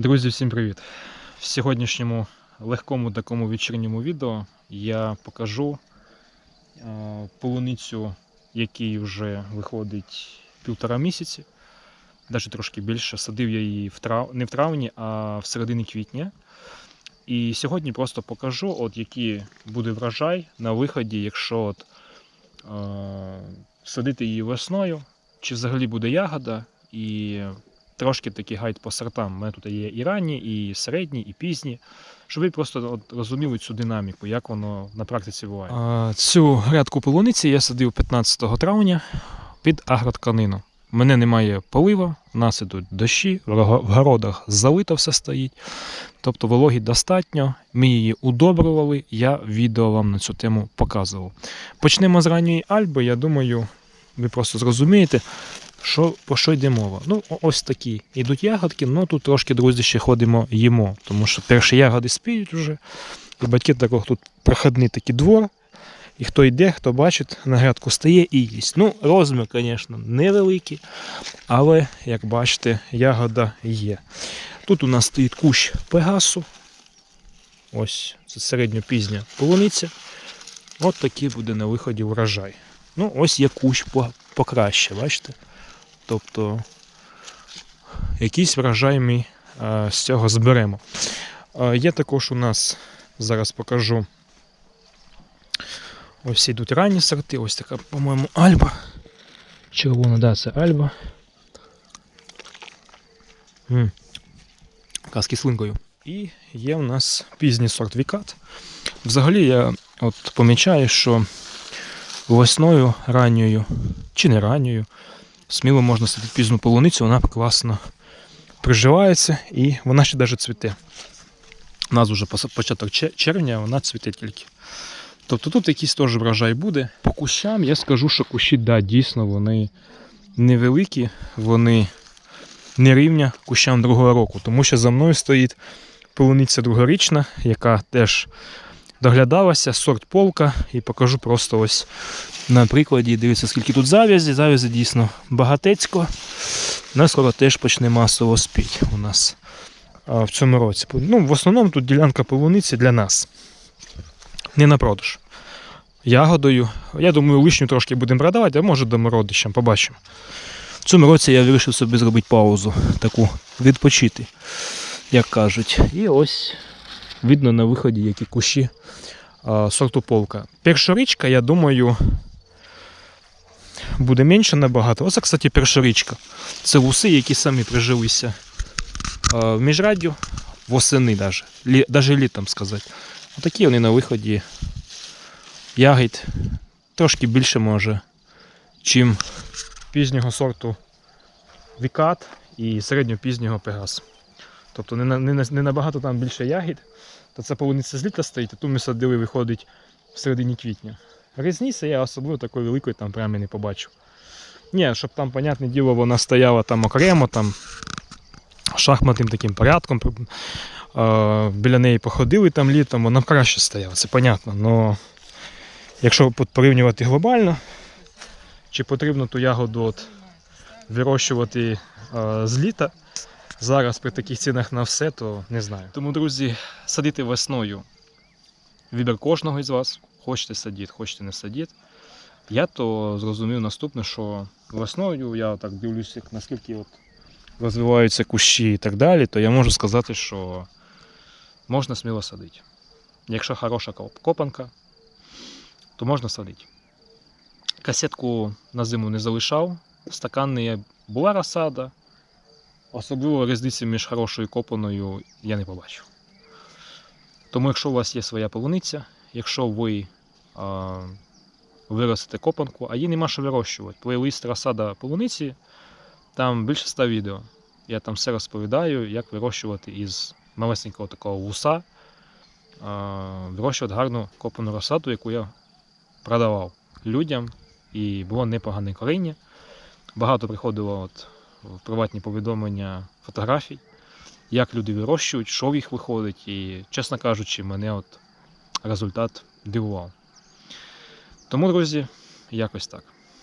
Друзі, всім привіт! В сьогоднішньому легкому такому вечірньому відео я покажу е, полуницю, якій вже виходить півтора місяці, навіть трошки більше. Садив я її в трав... не в травні, а в середині квітня. І сьогодні просто покажу, от який буде врожай на виході, якщо от, е, садити її весною, чи взагалі буде ягода. І трошки такий гайд по сортам. У мене тут є і ранні, і середні, і пізні. Щоб ви просто от розуміли цю динаміку, як воно на практиці буває. Цю грядку полуниці я садив 15 травня під агротканину. У мене немає полива, у нас ідуть дощі, в в городах залито все стоїть. Тобто вологі достатньо. Ми її удобрювали, я відео вам на цю тему показував. Почнемо з ранньої альби, я думаю, ви просто зрозумієте, що, про що йде мова? Ну, ось такі йдуть ягодки, ну тут трошки, друзі, ще ходимо їмо, тому що перші ягоди спіють вже. І батьки такого тут проходний такий двор. І хто йде, хто бачить, на грядку стає і їсть. Ну, розмір, звісно, невеликий, але, як бачите, ягода є. Тут у нас стоїть кущ пегасу. Ось, це середньопізня полуниця. От такий буде на виході врожай. Ну, ось є кущ покраще, бачите? Тобто якийсь врожай ми е, з цього зберемо. Е, є також у нас, зараз покажу. Ось йдуть ранні сорти, ось така, по-моєму, альба. Червона, да, це альба. Така з кислинкою. І є у нас пізній сорт Вікат. Взагалі я от помічаю, що весною ранньою чи не ранньою сміло можна садити пізну полуницю, вона класно приживається і вона ще навіть цвіте. У нас вже початок червня, а вона цвіте тільки. Тобто тут якийсь теж врожай буде. По кущам я скажу, що кущі, да, дійсно, вони невеликі, вони не рівня кущам другого року, тому що за мною стоїть полуниця другорічна, яка теж доглядалася, сорт полка, і покажу просто ось на прикладі. Дивіться, скільки тут зав'язі. Зав'язі дійсно багатецько. На скоро теж почне масово спіть у нас в цьому році. Ну, в основному тут ділянка полуниці для нас. Не на продаж. Ягодою. Я думаю, лишню трошки будемо продавати, а може родичам, побачимо. В цьому році я вирішив собі зробити паузу, таку відпочити, як кажуть. І ось видно на виході, які кущі сорту полка. Першорічка, я думаю, буде менше набагато. Оце, кстати, першорічка. Це вуси, які самі прижилися в міжраддю восени, даже. Лі, даже літом сказати. Отакі вони на виході ягід. Трошки більше може, чим пізнього сорту Вікат і середньопізнього Пегас. Тобто не, не, не набагато там більше ягід, то це полуниця з літа стоїть, а ту ми садили виходить в середині квітня. Різниці я особливо такої великої там прямо не побачив. Ні, щоб там, понятне діло, вона стояла там окремо, там шахматним таким порядком. Біля неї походили там літом, вона краще стояла, це понятно. Но якщо порівнювати глобально, чи потрібно ту ягоду от вирощувати з літа, зараз при таких цінах на все, то не знаю. Тому, друзі, садити весною вибір кожного із вас. Хочете садіть, хочете не садіть. Я то зрозумів наступне, що весною я так дивлюся, наскільки от розвиваються кущі і так далі, то я можу сказати, що можна сміло садити. Якщо хороша копанка, то можна садити. Касетку на зиму не залишав. Стаканний була розсада. Особливо різниці між хорошою копаною я не побачив. Тому, якщо у вас є своя полуниця, якщо ви а, виростете копанку, а її нема що вирощувати, плейлист розсада полуниці, там більше ста відео. Я там все розповідаю, як вирощувати із малесенького такого вуса, а, вирощувати гарну копану розсаду, яку я продавав людям, і було непогане коріння. Багато приходило от приватні повідомлення фотографій, як люди вирощують, що в їх виходить, і, чесно кажучи, мене от результат дивував. Тому, друзі, якось так.